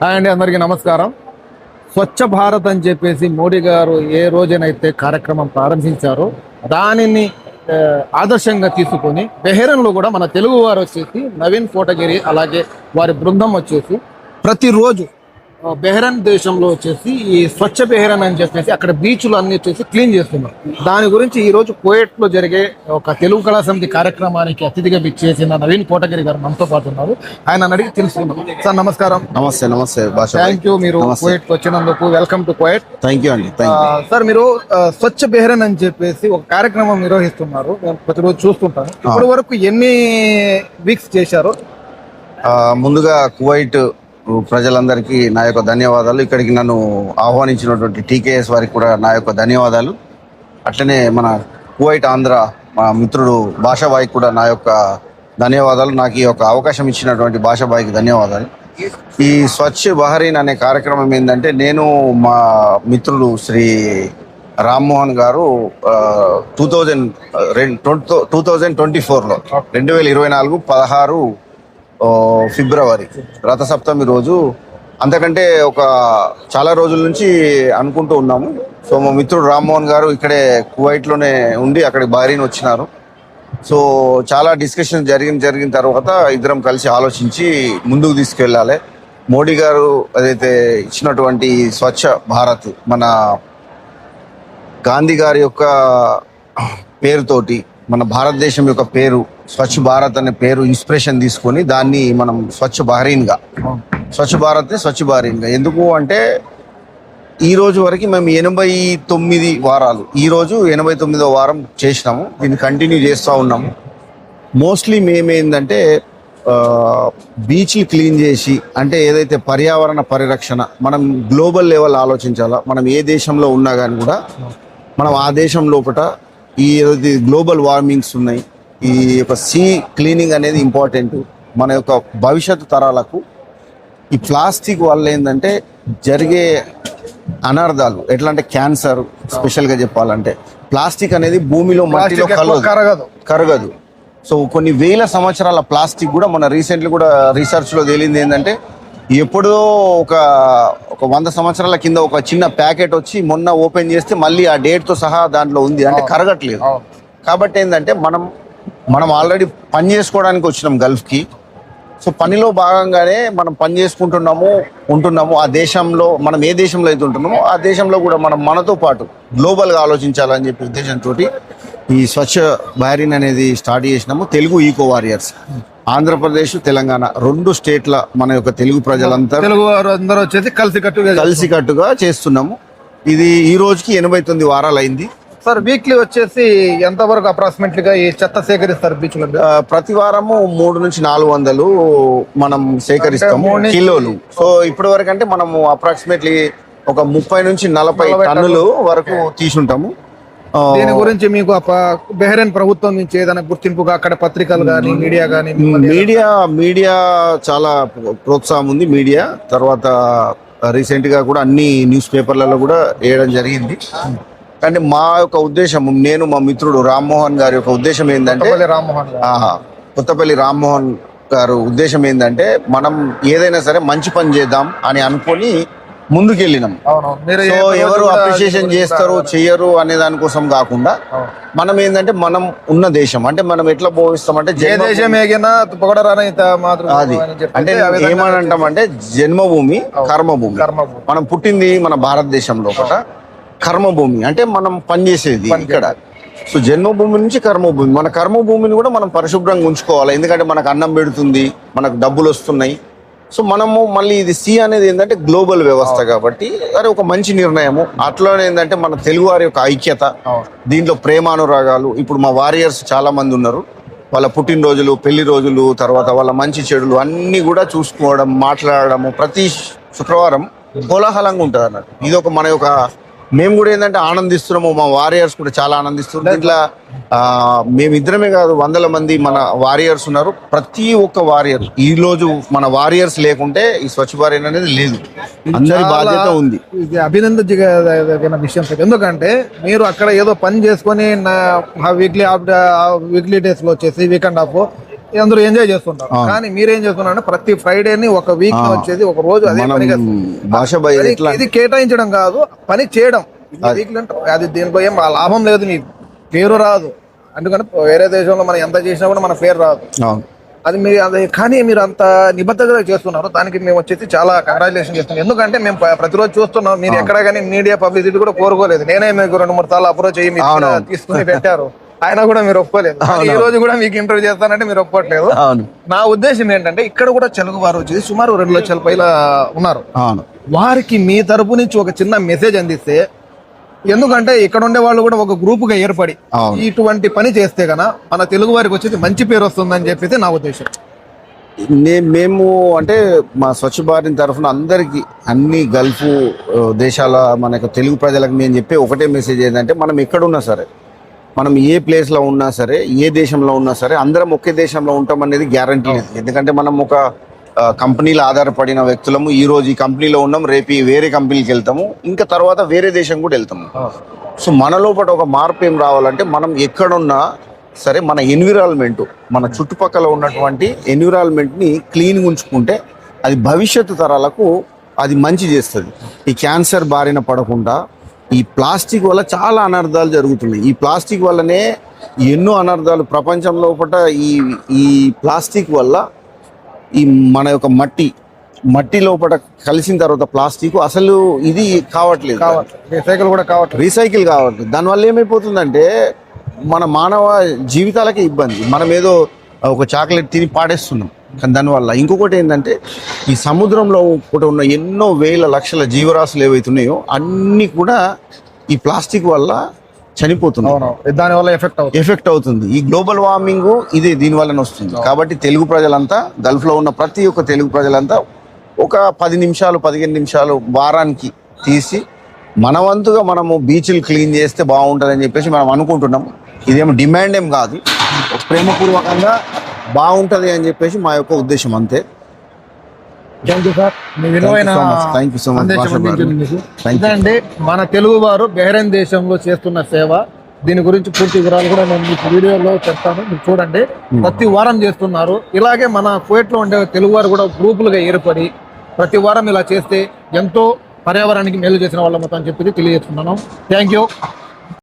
Hi అండి అందరికీ నమస్కారం. స్వచ్ఛ భారత్ అని చెప్పేసి మోడీ గారు ఏ రోజునైతే కార్యక్రమం ప్రారంభించారో దానిని ఆదర్శంగా తీసుకొని బెహరన్లో కూడా మన తెలుగు వారు వచ్చేసి నవీన్ కోటగిరి అలాగే వారి బృందం వచ్చేసి ప్రతిరోజు బెహరన్ దేశంలో వచ్చేసి ఈ స్వచ్ఛ బెహరన్ అని చెప్పేసి అక్కడ బీచ్లు అన్ని వచ్చేసి క్లీన్ చేస్తున్నారు. దాని గురించి ఈ రోజు కోయట్లో జరిగే ఒక తెలుగు కళా సమితి కార్యక్రమానికి అతిథిగా చేసిన నవీన్ కోటగిరి గారు మనతో పాటు ఉన్నారు. ఆయన అడిగి తెలుసుకున్నాం సార్ నమస్కారం. నమస్తే నమస్తే థ్యాంక్ యూ మీరు నమస్తే. కోయట్కి వచ్చినందుకు. Welcome to Koyat thank you అండి సార్ మీరు స్వచ్ఛ బెహరన్ అని చెప్పేసి ఒక కార్యక్రమం నిర్వహిస్తున్నారు. నేను ప్రతిరోజు చూస్తుంటాను. ఇప్పటి వరకు ఎన్ని వీక్స్ చేశారు? ముందుగా కువైట్ ప్రజలందరికీ నా యొక్క ధన్యవాదాలు. ఇక్కడికి నన్ను ఆహ్వానించినటువంటి టీకేఎస్ వారికి కూడా నా యొక్క ధన్యవాదాలు. అట్లనే మన కువైట్ ఆంధ్ర మా మిత్రుడు భాషాబాయికి కూడా నా యొక్క ధన్యవాదాలు. నాకు ఈ యొక్క అవకాశం ఇచ్చినటువంటి భాషాబాయికి ధన్యవాదాలు. ఈ స్వచ్ఛ బహరీన్ అనే కార్యక్రమం ఏంటంటే నేను మా మిత్రుడు శ్రీ రామ్మోహన్ గారు two thousand two thousand twenty ఫోర్లో రెండు వేల ఇరవై నాలుగు పదహారు ఫిబ్రవరి రథసప్తమి రోజు. అంతకంటే ఒక చాలా రోజుల నుంచి అనుకుంటూ ఉన్నాము. సో మా మిత్రుడు రామ్మోహన్ గారు ఇక్కడే కువైట్లోనే ఉండి అక్కడికి బహరీన్ వచ్చినారు. సో చాలా డిస్కషన్ జరిగిన జరిగిన తర్వాత ఇద్దరం కలిసి ఆలోచించి ముందుకు తీసుకెళ్ళాలి. మోడీ గారు అదైతే ఇచ్చినటువంటి స్వచ్ఛ భారత్ మన గాంధీ గారి యొక్క పేరుతోటి మన భారతదేశం యొక్క పేరు స్వచ్ఛ భారత్ అనే పేరు ఇన్స్పిరేషన్ తీసుకొని దాన్ని మనం స్వచ్ఛ బహరీన్గా. స్వచ్ఛ భారత్ స్వచ్ఛ బహరీన్గా. ఎందుకు అంటే ఈ రోజు వరకు మేము ఎనభై తొమ్మిది వారాలు ఈ రోజు ఎనభై తొమ్మిదో వారం చేసినాము. దీన్ని కంటిన్యూ చేస్తూ ఉన్నాము. మోస్ట్లీ మేమేందంటే బీచ్లు క్లీన్ చేసి అంటే ఏదైతే పర్యావరణ పరిరక్షణ మనం గ్లోబల్ లెవెల్ ఆలోచించాలా మనం ఏ దేశంలో ఉన్నా కానీ కూడా మనం ఆ దేశం లోపల ఈ ఏదైతే గ్లోబల్ వార్మింగ్స్ ఉన్నాయి ఈ యొక్క సీ క్లీనింగ్ అనేది ఇంపార్టెంట్. మన యొక్క భవిష్యత్తు తరాలకు ఈ ప్లాస్టిక్ వల్ల ఏంటంటే జరిగే అనర్థాలు ఎట్లా అంటే క్యాన్సర్ స్పెషల్గా చెప్పాలంటే ప్లాస్టిక్ అనేది భూమిలో మట్టిలో కరగదు. కరగదు. సో కొన్ని వేల సంవత్సరాల ప్లాస్టిక్ కూడా మన రీసెంట్లీ కూడా రీసెర్చ్లో తేలింది ఏంటంటే ఎప్పుడో ఒక ఒక వంద సంవత్సరాల కింద ఒక చిన్న ప్యాకెట్ వచ్చి మొన్న ఓపెన్ చేస్తే మళ్ళీ ఆ డేట్తో సహా దాంట్లో ఉంది. అంటే కరగట్లేదు. కాబట్టి ఏంటంటే మనం మనం ఆల్రెడీ పని చేసుకోవడానికి వచ్చినాం గల్ఫ్కి. సో పనిలో భాగంగానే మనం పని చేసుకుంటున్నాము ఉంటున్నాము. ఆ దేశంలో మనం ఏ దేశంలో అయితే ఉంటున్నామో ఆ దేశంలో కూడా మనం మనతో పాటు గ్లోబల్గా ఆలోచించాలని చెప్పి ఉద్దేశంతో ఈ స్వచ్ఛ బైరిన్ అనేది స్టార్ట్ చేసినాము. Telugu eco warriors. Andhra Pradesh Telangana రెండు స్టేట్ల మన యొక్క తెలుగు ప్రజలంతా తెలుగు వారు అందరూ వచ్చేసి కలిసి కట్టుగా కలిసికట్టుగా చేస్తున్నాము. ఇది ఈ రోజుకి ఎనభై తొమ్మిది వారాలు అయింది సార్ వీక్లీ వచ్చేసి ఎంత వరకు అప్రాక్సిమేట్లీ గా ఈ చెత్త సేకరిస్తారు బీచ్లో? ప్రతి వారము మూడు నుంచి నాలుగు వందలు మనం సేకరిస్తాము కిలోలు. సో ఇప్పటి వరకు అంటే మనము అప్రాక్సిమేట్లీ ఒక ముప్పై నుంచి నలభై టన్నులు. వరకు తీసుంటాము. దీని గురించి మీకు బెహ్రెయిన్ ప్రభుత్వం నుంచి ఏదైనా గుర్తింపుగా అక్కడ పత్రికలు కానీ మీడియా కానీ మీడియా మీడియా చాలా ప్రోత్సాహం ఉంది మీడియా. తర్వాత రీసెంట్గా కూడా అన్ని న్యూస్ పేపర్లలో కూడా వేయడం జరిగింది. కానీ మా యొక్క ఉద్దేశం నేను మా మిత్రుడు రామ్మోహన్ గారి యొక్క ఉద్దేశం ఏంటంటే రామ్మోహన్. కొత్తపల్లి రామ్మోహన్ గారు ఉద్దేశం ఏంటంటే మనం ఏదైనా సరే మంచి పని చేద్దాం అని అనుకొని ముందుకెళ్ళినాం. సో ఎవరు అప్రిషియేషన్ చేస్తారు చెయ్యరు అనే దానికోసం కాకుండా. మనం ఏంటంటే మనం ఉన్న దేశం. అంటే మనం ఎట్లా భావిస్తామంటే ఏ జన్మ దేశం అది. అంటే ఏమని అంటామంటే జన్మభూమి కర్మభూమి. మనం పుట్టింది మన భారతదేశం లోపల కర్మభూమి అంటే మనం పనిచేసేది ఇక్కడ. సో జన్మభూమి నుంచి కర్మభూమి మన కర్మభూమిని కూడా మనం పరిశుభ్రంగా ఉంచుకోవాలి. ఎందుకంటే మనకు అన్నం పెడుతుంది మనకు డబ్బులు వస్తున్నాయి. సో మనము మళ్ళీ ఇది సి అనేది ఏంటంటే గ్లోబల్ వ్యవస్థ కాబట్టి అది ఒక మంచి నిర్ణయము. అట్లనే ఏంటంటే మన తెలుగు వారి యొక్క ఐక్యత. దీంట్లో ప్రేమానురాగాలు. ఇప్పుడు మా వారియర్స్ చాలా మంది ఉన్నారు. వాళ్ళ పుట్టినరోజులు పెళ్ళి రోజులు తర్వాత వాళ్ళ మంచి చెడులు అన్ని కూడా చూసుకోవడం మాట్లాడడము ప్రతి శుక్రవారం కోలాహలంగా ఉంటుంది అన్నట్టు ఇది ఒక మన యొక్క మేము కూడా ఏంటంటే ఆనందిస్తున్నాము మా వారియర్స్ కూడా చాలా ఆనందిస్తున్నారు. ఇట్లా ఆ, మేమిద్దరమే కాదు వందల మంది మన వారియర్స్ ఉన్నారు. ప్రతి ఒక్క వారియర్ ఈ రోజు మన వారియర్స్ లేకుంటే ఈ స్వచ్ఛ వారియర్ అనేది లేదు. అందరి బాధ్యత ఉంది. ఇది అభినందించదగిన విషయం. ఎందుకంటే మీరు అక్కడ ఏదో పని చేసుకొని వీక్లీ వీక్లీ డేస్లో వచ్చేసి వీకెండ్ ఆఫ్ అందరూ ఎంజాయ్ చేస్తుంటారు. కానీ మీరేం చేస్తున్నారంటే ప్రతి ఫ్రైడేని ఒక వీక్ వచ్చేది ఒక రోజు అదే మనం పనిగా భాష ఇది కేటాయించడం కాదు పని చేయడం. అంటే అది దీనిపై ఏం లాభం లేదు మీకు. పేరు రాదు. అందుకని వేరే దేశంలో మనం ఎంత చేసినా కూడా మన పేరు రాదు. అది మీరు అది కానీ మీరు అంత నిబద్ధతగా చేస్తున్నారు దానికి మేము వచ్చేసి చాలా కంగ్రాచులేషన్ చేస్తున్నాం. ఎందుకంటే మేము ప్రతిరోజు చూస్తున్నాం మీరు ఎక్కడ కానీ మీడియా పబ్లిసిటీ కూడా కోరుకోలేదు. నేనే మీకు రెండు మూడు సార్లు అప్రోచ్ అయ్యి. తీసుకుని పెట్టారు. ఆయన కూడా మీరు ఒప్పుకోలేదు. ఈ రోజు కూడా మీకు ఇంటర్వ్యూ చేస్తానంటే మీరు ఒప్పుకోవట్లేదు అవును. నా ఉద్దేశం ఏంటంటే ఇక్కడ కూడా తెలుగు వారు వచ్చేసి సుమారు రెండు లక్షల పైన ఉన్నారు. అవును. వారికి మీ తరపు నుంచి ఒక చిన్న మెసేజ్ అందిస్తే ఎందుకంటే ఇక్కడ ఉండే వాళ్ళు కూడా ఒక గ్రూప్గా ఏర్పడి. ఇటువంటి పని చేస్తే గన మన తెలుగు వారికి వచ్చేసి మంచి పేరు వస్తుందని చెప్పేసి నా ఉద్దేశం. మేము అంటే మా స్వచ్ఛ భారత్ తరఫున అందరికీ అన్ని గల్ఫ్ దేశాల మనకు తెలుగు ప్రజలకు నేను చెప్పే ఒకటే మెసేజ్ ఏంటంటే మనం ఎక్కడున్నా సరే మనం ఏ ప్లేస్లో ఉన్నా సరే ఏ దేశంలో ఉన్నా సరే అందరం ఒకే దేశంలో ఉంటాం అనేది గ్యారంటీ లేదు ఎందుకంటే మనం ఒక కంపెనీలో ఆధారపడిన వ్యక్తులము. ఈ రోజు ఈ కంపెనీలో ఉన్నాం రేపు వేరే కంపెనీకి వెళ్తాము. ఇంకా తర్వాత వేరే దేశం కూడా వెళ్తాము. సో మన లోపల ఒక మార్పు ఏం రావాలంటే మనం ఎక్కడున్నా సరే మన ఎన్విరాన్మెంట్ మన చుట్టుపక్కల ఉన్నటువంటి ఎన్విరాన్మెంట్ని క్లీన్గా ఉంచుకుంటే అది భవిష్యత్తు తరాలకు అది మంచి చేస్తుంది. ఈ క్యాన్సర్ బారిన పడకుండా ఈ ప్లాస్టిక్ వల్ల చాలా అనర్థాలు జరుగుతున్నాయి. ఈ ప్లాస్టిక్ వల్లనే ఎన్నో అనర్థాలు ప్రపంచం లోపల ఈ ఈ ప్లాస్టిక్ వల్ల ఈ మన యొక్క మట్టి మట్టి లోపల కలిసిన తర్వాత ప్లాస్టిక్ అసలు ఇది కావట్లేదు. కావట్లేదు. సైకిల్ కూడా కావట్లేదు. రీసైకిల్ కావట్లేదు. దానివల్ల ఏమైపోతుందంటే మన మానవ జీవితాలకే ఇబ్బంది. మనం ఏదో ఒక చాక్లెట్ తిని పాడేస్తున్నాం. కానీ దానివల్ల ఇంకొకటి ఏంటంటే ఈ సముద్రంలో కూడా ఉన్న ఎన్నో వేల లక్షల జీవరాశులు ఏవైతున్నాయో అన్నీ కూడా ఈ ప్లాస్టిక్ వల్ల చనిపోతున్నాయి. అవును దాని వల్ల ఎఫెక్ట్ అవుతుంది. ఎఫెక్ట్ అవుతుంది. ఈ గ్లోబల్ వార్మింగ్ ఇదే దీని వల్లనే వస్తుంది. కాబట్టి తెలుగు ప్రజలంతా గల్ఫ్లో ఉన్న ప్రతి ఒక్క తెలుగు ప్రజలంతా ఒక పది నిమిషాలు పదిహేను నిమిషాలు వారానికి తీసి మన వంతుగా మనము బీచ్లు క్లీన్ చేస్తే బాగుంటుందని చెప్పేసి మనం అనుకుంటున్నాం. ఇదేమో డిమాండ్ ఏం కాదు. ప్రేమపూర్వకంగా బాగుంటది అని చెప్పేసి మా యొక్క ఉద్దేశం అంతే. థ్యాంక్ యూ సార్ మీ విలువైన you. ఇదండి మన తెలుగు వారు బెహ్రెయిన్ దేశంలో చేస్తున్న సేవ. దీని గురించి పూర్తి వివరాలు కూడా నేను మీకు వీడియోలో చెప్తాను. మీరు చూడండి. Hmm. ప్రతి వారం చేస్తున్నారు. ఇలాగే మన కువైట్లో ఉండే తెలుగు వారు కూడా గ్రూపులుగా ఏర్పడి ప్రతి వారం ఇలా చేస్తే ఎంతో పర్యావరణానికి మేలు చేసిన వాళ్ళ మొత్తం చెప్పి తెలియజేస్తున్నాను. Thank you